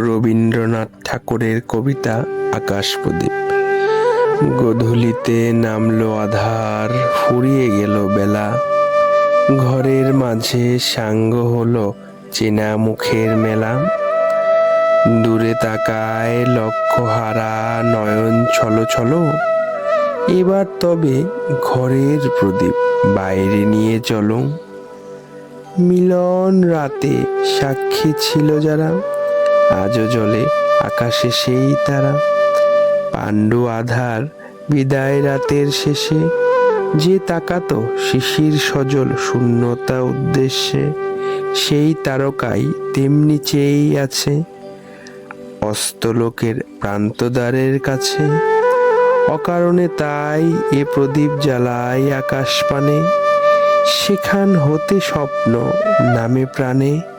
রবীন্দ্রনাথ ঠাকুরের কবিতা আকাশ প্রদীপ গধূলিতে নামলো আধার, ফুরিয়ে গেল বেলা। ঘরের মাঝে সাঙ্গ হলো চেনা মুখের মেলা। দূরে তাকায় লক্ষ্য হারা নয়ন ছলো ছলো। এবার তবে ঘরের প্রদীপ, বাইরে নিয়ে চলো। মিলন রাতে সাক্ষী ছিল যারা। আজও জলে আকাশে সেই তারা। পাণ্ডু আধার বিদায় রাতের শেষে যে তাকাতো শিশির সজল শূন্যতা উদ্দেশ্যে, সেই তারকাই তেমনি চেয়েই আছে অস্তলোকের প্রান্তদ্বারের কাছে। অকারণে তাই এ প্রদীপ জ্বালায় আকাশ পানে সেখান হতে স্বপ্ন নামে প্রাণে।